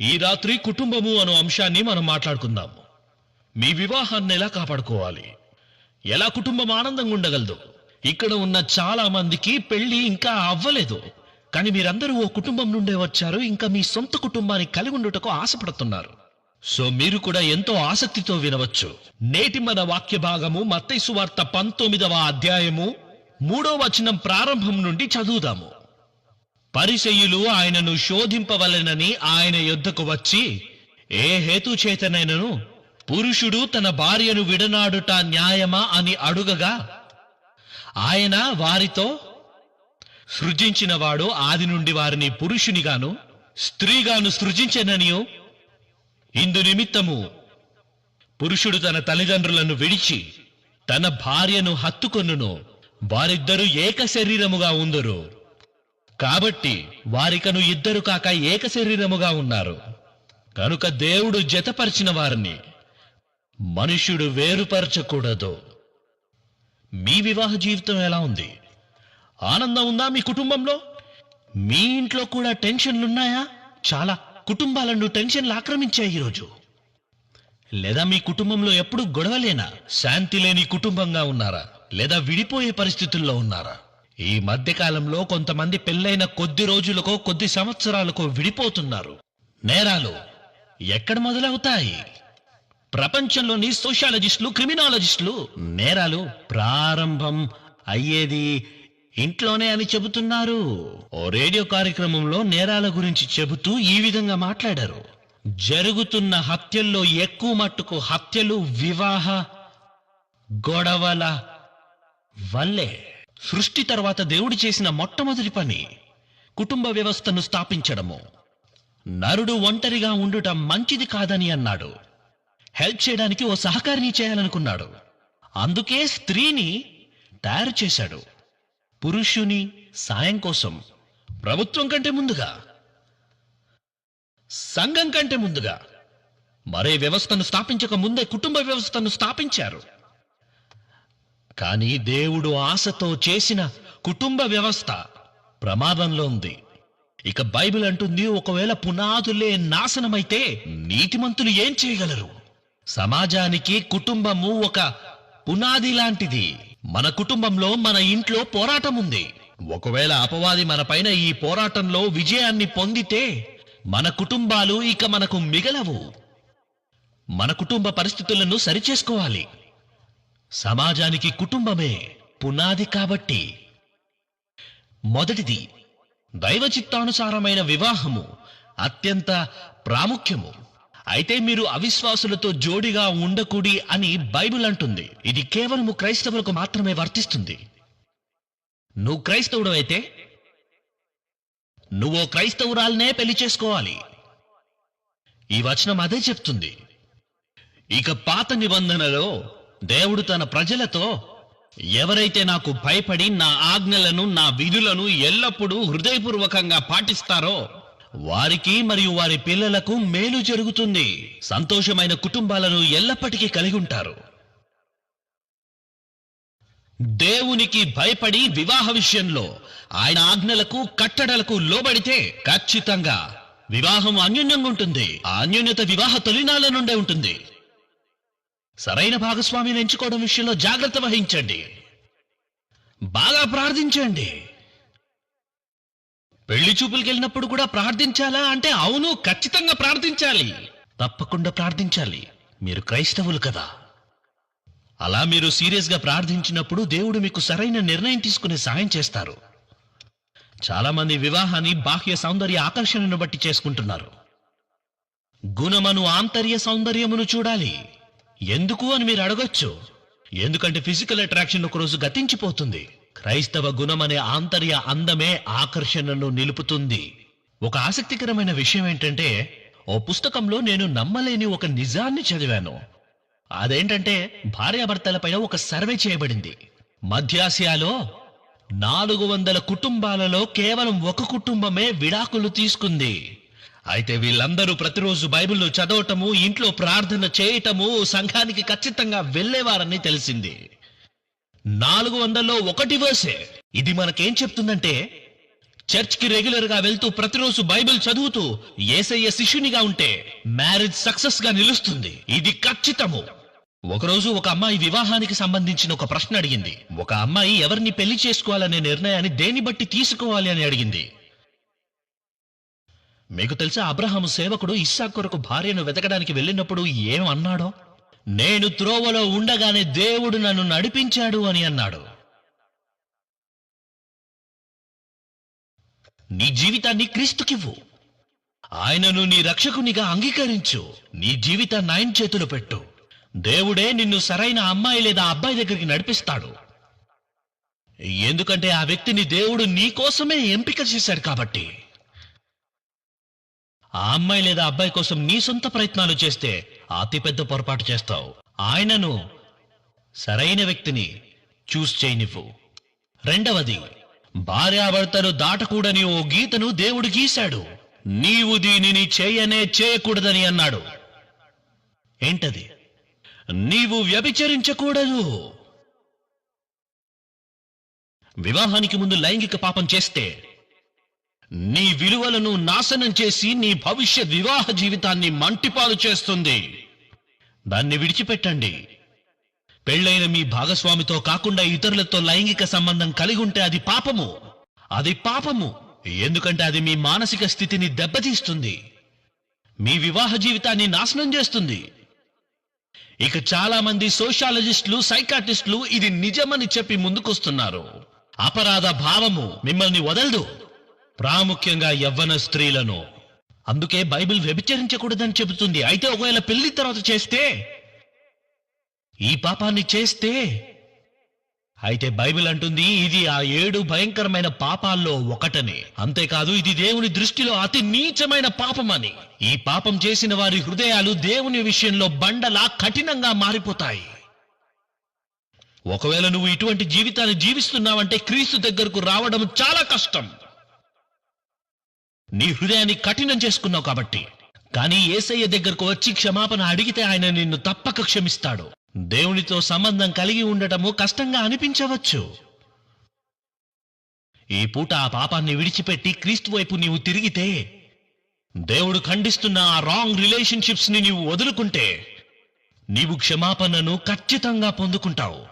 ఈ రాత్రి కుటుంబము అను అంశాన్ని మనం మాట్లాడుకుందాము. మీ వివాహాన్ని ఎలా కాపాడుకోవాలి? ఎలా కుటుంబం ఆనందంగా ఉండగలదు? ఇక్కడ ఉన్న చాలా మందికి పెళ్ళి ఇంకా అవ్వలేదు. కానీ మీరందరూ ఓ కుటుంబం నుండే వచ్చారు. ఇంకా మీ సొంత కుటుంబాన్ని కలిగి ఉండుటకు ఆశపడుతున్నారు. సో మీరు కూడా ఎంతో ఆసక్తితో వినవచ్చు. నేటి మన వాక్య భాగము మత్తైసు సువార్త పంతొమ్మిదవ అధ్యాయము మూడో వచనం ప్రారంభం నుండి చదువుదాము. పరిశయులు ఆయనను శోధింపవలెనని ఆయన యొద్దకు వచ్చి ఏ హేతు చేతనైనను? పురుషుడు తన భార్యను విడనాడుట న్యాయమా? అని అడుగగా ఆయన వారితో సృజించినవాడు ఆది నుండి వారిని పురుషునిగాను స్త్రీగాను సృజించెననియు. ఇందు నిమిత్తము పురుషుడు తన తల్లిదండ్రులను విడిచి తన భార్యను హత్తుకొనును. వారిద్దరూ ఏక శరీరముగా ఉందరు. కాబట్టి వారికను ఇద్దరు కాక ఏక శరీరముగా ఉన్నారు. కనుక దేవుడు జతపరిచిన వారిని మనుష్యుడు వేరుపరచకూడదు. మీ వివాహ జీవితం ఎలా ఉంది? ఆనందం ఉందా మీ కుటుంబంలో? మీ ఇంట్లో కూడా టెన్షన్లున్నాయా? చాలా కుటుంబాలను టెన్షన్లు ఆక్రమించాయి ఈరోజు. లేదా మీ కుటుంబంలో ఎప్పుడు గొడవలేనా? శాంతి లేని కుటుంబంగా ఉన్నారా? లేదా విడిపోయే పరిస్థితుల్లో ఉన్నారా? ఈ మధ్యకాలంలో కొంతమంది పెళ్ళైన కొద్ది రోజులకో కొద్ది సంవత్సరాలకో విడిపోతున్నారు. నేరాలు ఎక్కడ మొదలవుతాయి? ప్రపంచంలోని సోషాలజిస్టులు క్రిమినాలజిస్టులు నేరాలు ప్రారంభం అయ్యేది ఇంట్లోనే అని చెబుతున్నారు. ఓ రేడియో కార్యక్రమంలో నేరాల గురించి చెబుతూ ఈ విధంగా మాట్లాడారు. జరుగుతున్న హత్యల్లో ఎక్కువ మట్టుకు హత్యలు వివాహ గొడవల వల్లే. సృష్టి తర్వాత దేవుడు చేసిన మొట్టమొదటి పని కుటుంబ వ్యవస్థను స్థాపించడము. నరుడు ఒంటరిగా ఉండుట మంచిది కాదని అన్నాడు. హెల్ప్ చేయడానికి ఓ సహకారిని చేయాలనుకున్నాడు. అందుకే స్త్రీని తయారు చేశాడు. పురుషుని సాయం కోసం ప్రభుత్వం కంటే ముందుగా సంఘం కంటే ముందుగా మరే వ్యవస్థను స్థాపించక ముందే కుటుంబ వ్యవస్థను స్థాపించారు. కానీ దేవుడు ఆశతో చేసిన కుటుంబ వ్యవస్థ ప్రమాదంలో ఉంది. ఇక బైబిల్ అంటుంది ఒకవేళ పునాదులే నాశనమైతే నీతిమంతులు ఏం చేయగలరు? సమాజానికి కుటుంబము ఒక పునాది లాంటిది. మన కుటుంబంలో మన ఇంట్లో పోరాటం ఉంది. ఒకవేళ అపవాది మనపైన ఈ పోరాటంలో విజయాన్ని పొందితే మన కుటుంబాలు ఇక మనకు మిగలవు. మన కుటుంబ పరిస్థితులను సరిచేసుకోవాలి. సమాజానికి కుటుంబమే పునాది కాబట్టి. మొదటిది దైవ చిత్తానుసారమైన వివాహము అత్యంత ప్రాముఖ్యము. అయితే మీరు అవిశ్వాసులతో జోడిగా ఉండకూడి అని బైబిల్ అంటుంది. ఇది కేవలము క్రైస్తవులకు మాత్రమే వర్తిస్తుంది. నువ్వు క్రైస్తవుడు అయితే నువ్వు క్రైస్తవురాలనే పెళ్ళి చేసుకోవాలి. ఈ వచనం అదే చెప్తుంది. ఇక పాత నిబంధనలో దేవుడు తన ప్రజలతో ఎవరైతే నాకు భయపడి నా ఆజ్ఞలను నా విధులను ఎల్లప్పుడూ హృదయపూర్వకంగా పాటిస్తారో వారికి మరియు వారి పిల్లలకు మేలు జరుగుతుంది. సంతోషమైన కుటుంబాలను ఎల్లప్పటికీ కలిగి ఉంటారు. దేవునికి భయపడి వివాహ విషయంలో ఆయన ఆజ్ఞలకు కట్టడలకు లోబడితే ఖచ్చితంగా వివాహం అన్యోన్యంగా ఉంటుంది. ఆ అన్యోన్యత వివాహ తొలినాల నుండే ఉంటుంది. సరైన భాగస్వామిని ఎంచుకోవడం విషయంలో జాగ్రత్త వహించండి. బాగా ప్రార్థించండి. పెళ్ళి చూపులకు వెళ్ళినప్పుడు కూడా ప్రార్థించాలా? అంటే అవును ఖచ్చితంగా ప్రార్థించాలి. తప్పకుండా ప్రార్థించాలి. మీరు క్రైస్తవులు కదా. అలా మీరు సీరియస్గా ప్రార్థించినప్పుడు దేవుడు మీకు సరైన నిర్ణయం తీసుకునే సాయం చేస్తారు. చాలామంది వివాహాన్ని బాహ్య సౌందర్య ఆకర్షణను బట్టి చేసుకుంటున్నారు. గుణమను ఆంతర్య సౌందర్యమును చూడాలి. ఎందుకు అని మీరు అడగొచ్చు. ఎందుకంటే ఫిజికల్ అట్రాక్షన్ ఒకరోజు గతించిపోతుంది. క్రైస్తవ గుణమనే ఆంతర్య అందమే ఆకర్షణను నిలుపుతుంది. ఒక ఆసక్తికరమైన విషయం ఏంటంటే ఓ పుస్తకంలో నేను నమ్మలేని ఒక నిజాన్ని చదివాను. అదేంటంటే భార్యాభర్తలపైన ఒక సర్వే చేయబడింది. మధ్యాసియాలో నాలుగు వందల కుటుంబాలలో కేవలం ఒక కుటుంబమే విడాకులు తీసుకుంది. అయితే వీళ్ళందరూ ప్రతిరోజు బైబిల్ చదవటము ఇంట్లో ప్రార్థన చేయటము సంఘానికి ఖచ్చితంగా వెళ్ళేవారని తెలిసింది. నాలుగు వందల్లో ఒకటి వర్సే. ఇది మనకేం చెప్తుందంటే చర్చ్కి రెగ్యులర్గా వెళ్తూ ప్రతిరోజు బైబిల్ చదువుతూ ఏసయ్య శిష్యునిగా ఉంటే మ్యారేజ్ సక్సెస్గా నిలుస్తుంది. ఇది ఖచ్చితము. ఒకరోజు ఒక అమ్మాయి వివాహానికి సంబంధించిన ఒక ప్రశ్న అడిగింది. ఒక అమ్మాయి ఎవరిని పెళ్ళి చేసుకోవాలనే నిర్ణయాన్ని దేని బట్టి తీసుకోవాలి అని అడిగింది. మీకు తెలిసే అబ్రహాము సేవకుడు ఇస్సా కొరకు భార్యను వెతకడానికి వెళ్ళినప్పుడు ఏం అన్నాడో? నేను త్రోవలో ఉండగానే దేవుడు నన్ను నడిపించాడు అని అన్నాడు. నీ జీవితాన్ని క్రీస్తుకివ్వు. ఆయనను నీ రక్షకునిగా అంగీకరించు. నీ జీవితాన్ని ఆయన చేతులు పెట్టు. దేవుడే నిన్ను సరైన అమ్మాయి లేదా అబ్బాయి దగ్గరికి నడిపిస్తాడు. ఎందుకంటే ఆ వ్యక్తిని దేవుడు నీ కోసమే ఎంపిక చేశాడు కాబట్టి. ఆ అమ్మాయి లేదా అబ్బాయి కోసం నీ సొంత ప్రయత్నాలు చేస్తే అతిపెద్ద పొరపాటు చేస్తావు. ఆయనను సరైన వ్యక్తిని చూస్ చేయనివ్వు. రెండవది భార్యాభర్తలు దాటకూడని ఓ గీతను దేవుడు గీశాడు. నీవు దీనిని చేయనే చేయకూడదని అన్నాడు. ఏంటది? నీవు వ్యభిచరించకూడదు. వివాహానికి ముందు లైంగిక పాపం చేస్తే నీ విలువలను నాశనం చేసి నీ భవిష్య వివాహ జీవితాన్ని మంటిపాలు చేస్తుంది. దాన్ని విడిచిపెట్టండి. పెళ్ళైన మీ భాగస్వామితో కాకుండా ఇతరులతో లైంగిక సంబంధం కలిగి ఉంటే అది పాపము. అది పాపము. ఎందుకంటే అది మీ మానసిక స్థితిని దెబ్బతీస్తుంది. మీ వివాహ జీవితాన్ని నాశనం చేస్తుంది. ఇక చాలా మంది సోషాలజిస్టులు సైకాటిస్టులు ఇది నిజమని చెప్పి ముందుకొస్తున్నారు. అపరాధ భావము మిమ్మల్ని వదలదు. ప్రాముఖ్యంగా యవ్వన స్త్రీలను. అందుకే బైబిల్ వ్యభిచరించకూడదని చెబుతుంది. అయితే ఒకవేళ పెళ్ళి తర్వాత చేస్తే? ఈ పాపాన్ని చేస్తే? అయితే బైబిల్ అంటుంది ఇది ఆ ఏడు భయంకరమైన పాపాల్లో ఒకటని. అంతేకాదు ఇది దేవుని దృష్టిలో అతి నీచమైన పాపమని. ఈ పాపం చేసిన వారి హృదయాలు దేవుని విషయంలో బండలా కఠినంగా మారిపోతాయి. ఒకవేళ నువ్వు ఇటువంటి జీవితాన్ని జీవిస్తున్నావంటే క్రీస్తు దగ్గరకు రావడం చాలా కష్టం. నీ హృదయాన్ని కఠినం చేసుకున్నావు కాబట్టి. కానీ ఏసయ్య దగ్గరకు వచ్చి క్షమాపణ అడిగితే ఆయన నిన్ను తప్పక క్షమిస్తాడు. దేవునితో సంబంధం కలిగి ఉండటము కష్టంగా అనిపించవచ్చు. ఈ పూట ఆ పాపాన్ని విడిచిపెట్టి క్రీస్తు వైపు నీవు తిరిగితే దేవుడు ఖండిస్తున్న ఆ రాంగ్ రిలేషన్షిప్స్ని నీవు వదులుకుంటే నీవు క్షమాపణను ఖచ్చితంగా పొందుకుంటావు.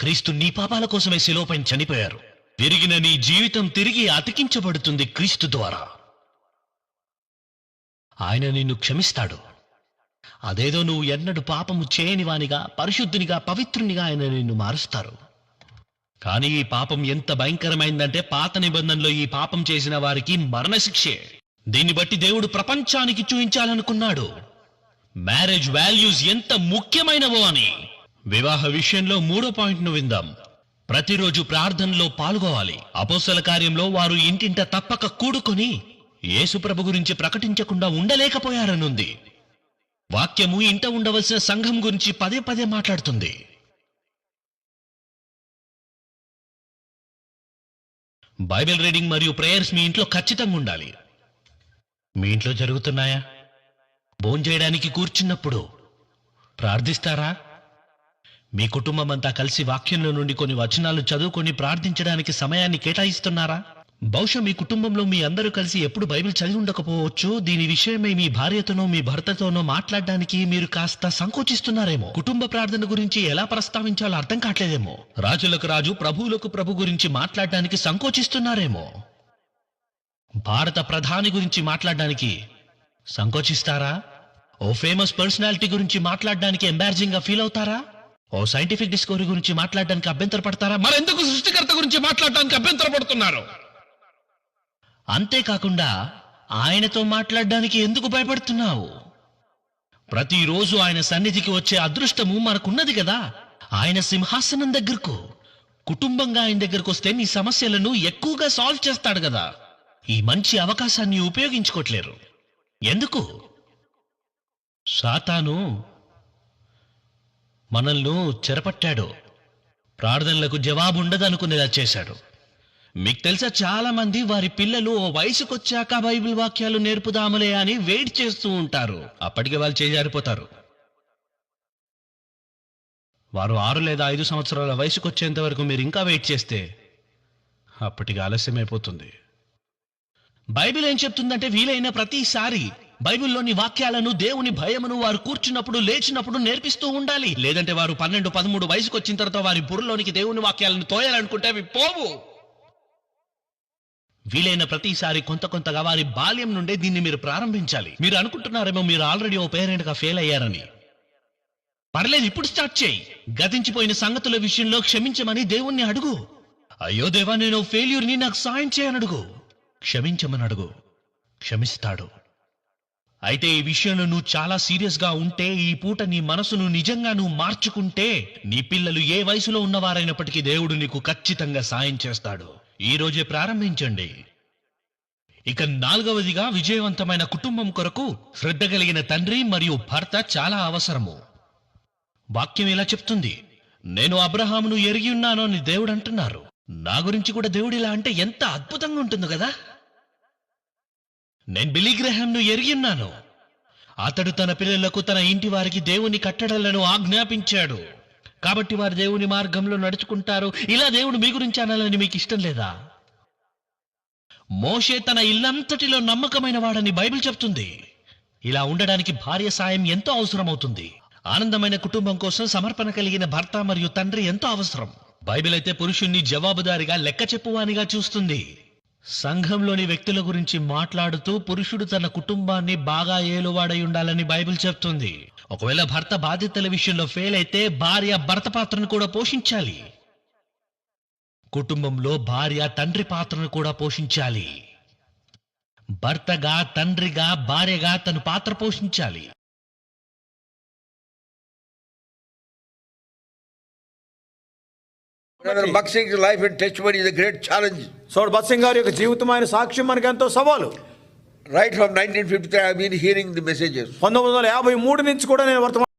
క్రీస్తు నీ పాపాల కోసమే శిలోపై చనిపోయారు. తిరిగిన నీ జీవితం తిరిగి అతికించబడుతుంది క్రీస్తు ద్వారా. ఆయన నిన్ను క్షమిస్తాడు. అదేదో నువ్వు ఎన్నడు పాపము చేయని వానిగా పరిశుద్ధునిగా పవిత్రునిగా ఆయన నిన్ను మారుస్తారు. కానీ ఈ పాపం ఎంత భయంకరమైందంటే పాత నిబంధనలో ఈ పాపం చేసిన వారికి మరణశిక్షే. దీన్ని బట్టి దేవుడు ప్రపంచానికి చూపించాలనుకున్నాడు. మ్యారేజ్ వాల్యూస్ ఎంత ముఖ్యమైనవో అని. వివాహ విషయంలో మూడో పాయింట్ను విందాం. ప్రతిరోజు ప్రార్థనలో పాల్గొవాలి. అపోసల కార్యంలో వారు ఇంటింట తప్పక కూడుకొని యేసుప్రభు గురించి ప్రకటించకుండా ఉండలేకపోయారనుంది. వాక్యము ఇంట ఉండవలసిన సంఘం గురించి పదే పదే మాట్లాడుతుంది. బైబిల్ రీడింగ్ మరియు ప్రేయర్స్ మీ ఇంట్లో ఖచ్చితంగా ఉండాలి. మీ ఇంట్లో జరుగుతున్నాయా? భోంచేయడానికి కూర్చున్నప్పుడు ప్రార్థిస్తారా? మీ కుటుంబం అంతా కలిసి వాక్యంలో నుండి కొన్ని వచనాలు చదువుకొని ప్రార్థించడానికి సమయాన్ని కేటాయిస్తున్నారా? బహుశా మీ కుటుంబంలో మీ అందరూ కలిసి ఎప్పుడు బైబిల్ చదివి ఉండకపోవచ్చు. దీని విషయమై మీ భార్యతోనో మీ భర్తతోనో మాట్లాడడానికి మీరు కాస్త సంకోచిస్తున్నారేమో. కుటుంబ ప్రార్థన గురించి ఎలా ప్రస్తావించాలో అర్థం కావట్లేదేమో. రాజులకు రాజు ప్రభువులకు ప్రభు గురించి మాట్లాడడానికి సంకోచిస్తున్నారేమో. భారత ప్రధాని గురించి మాట్లాడడానికి సంకోచిస్తారా? ఓ ఫేమస్ పర్సనాలిటీ గురించి మాట్లాడడానికి ఎంబారజింగ్గా ఫీల్ అవుతారా? ఓ సైంటిఫిక్ డిస్కవరీ గురించి మాట్లాడడానికి అభ్యంతర పడతారా మరెందుకు సృష్టికర్త గురించి మాట్లాడడానికి అభ్యంతర పడుతున్నారు అంతేకాకుండా ఆయనతో మాట్లాడడానికి ఎందుకు భయపడుతున్నావు? ప్రతిరోజు ఆయన సన్నిధికి వచ్చే అదృష్టము మనకున్నది కదా. ఆయన సింహాసనం దగ్గరకు కుటుంబంగా ఆయన దగ్గరకు వస్తే నీ సమస్యలను ఎక్కువగా సాల్వ్ చేస్తాడు కదా. ఈ మంచి అవకాశాన్ని ఉపయోగించుకోట్లేరు. ఎందుకు? సాతాను మనల్ని చెరపట్టాడు. ప్రార్థనలకు జవాబు ఉండదనుకునేలా చేశాడు. మీకు తెలుసా చాలా మంది వారి పిల్లలు ఓ వయసుకొచ్చాక బైబిల్ వాక్యాలు నేర్పుదాములే అని వెయిట్ చేస్తూ ఉంటారు. అప్పటికే వాళ్ళు చేజారిపోతారు. వారు ఆరు లేదా ఐదు సంవత్సరాల వయసుకొచ్చేంత వరకు మీరు ఇంకా వెయిట్ చేస్తే అప్పటికి ఆలస్యమైపోతుంది. బైబిల్ ఏం చెప్తుందంటే వీలైన ప్రతిసారి బైబిల్లోని వాక్యాలను దేవుని భయమును వారు కూర్చున్నప్పుడు లేచినప్పుడు నేర్పిస్తూ ఉండాలి. లేదంటే వారు పన్నెండు పదమూడు వయసుకు వచ్చిన తర్వాత వారి బుర్రలోనికి దేవుని వాక్యాలను తోయాలనుకుంటే అవి పోవు. వీలైన ప్రతిసారి కొంత కొంతగా వారి బాల్యం నుండే దీన్ని మీరు ప్రారంభించాలి. మీరు అనుకుంటున్నారేమో మీరు ఆల్రెడీ ఓ పేరెంట్గా ఫెయిల్ అయ్యారని. పర్లేదు ఇప్పుడు స్టార్ట్ చేయి. గతించిపోయిన సంగతుల విషయంలో క్షమించమని దేవుణ్ణి అడుగు. అయ్యో దేవా నేను ఫెయిల్యూర్ని నాకు సాయం చేయని అడుగు. క్షమించమని అడుగు. క్షమిస్తాడు. అయితే ఈ విషయంలో నువ్వు చాలా సీరియస్గా ఉంటే ఈ పూట నీ మనసును నిజంగా నువ్వు మార్చుకుంటే నీ పిల్లలు ఏ వయసులో ఉన్నవారైనప్పటికీ దేవుడు నీకు ఖచ్చితంగా సాయం చేస్తాడు. ఈరోజే ప్రారంభించండి. ఇక నాలుగవదిగా విజయవంతమైన కుటుంబం కొరకు శ్రద్ధ కలిగిన తండ్రి మరియు భర్త చాలా అవసరము. వాక్యం ఇలా చెప్తుంది నేను అబ్రహామును ఎరిగి ఉన్నాను అని దేవుడు అంటున్నారు నా గురించి కూడా దేవుడు ఇలా అంటే ఎంత అద్భుతంగా ఉంటుంది కదా? నేను బిలీగ్రహాంను ఎరిగి ఉన్నాను. అతడు తన పిల్లలకు తన ఇంటి వారికి దేవుని కట్టడలను ఆజ్ఞాపించాడు. కాబట్టి వారు దేవుని మార్గంలో నడుచుకుంటారు. ఇలా దేవుడు మీ గురించి అనాలని మీకు ఇష్టం లేదా? మోషే తన ఇల్లంతటిలో నమ్మకమైన వాడని బైబిల్ చెప్తుంది. ఇలా ఉండడానికి భార్య సాయం ఎంతో అవసరమవుతుంది. ఆనందమైన కుటుంబం కోసం సమర్పణ కలిగిన భర్త మరియు తండ్రి ఎంతో అవసరం. బైబిల్ అయితే పురుషుణ్ణి జవాబుదారిగా లెక్క చెప్పువానిగా చూస్తుంది. సంఘంలోని వ్యక్తుల గురించి మాట్లాడుతూ పురుషుడు తన కుటుంబాన్ని బాగా ఏలువాడై ఉండాలని బైబిల్ చెప్తుంది. ఒకవేళ భర్త బాధ్యతల విషయంలో ఫెయిల్ అయితే భార్య భర్త పాత్రను కూడా పోషించాలి. కుటుంబంలో భార్య తండ్రి పాత్రను కూడా పోషించాలి. భర్తగా తండ్రిగా భార్యగా తను పాత్ర పోషించాలి. Baksing's life and testimony is a great challenge. సోడ్ బత్సింగ్ గారి యొక్క జీవితమైన సాక్ష్యం మనకి ఎంతో సవాలు. Right from 1953, I've been hearing the messages. పంతొమ్మిది వందల యాభై మూడు నుంచి కూడా నేను వర్తమానం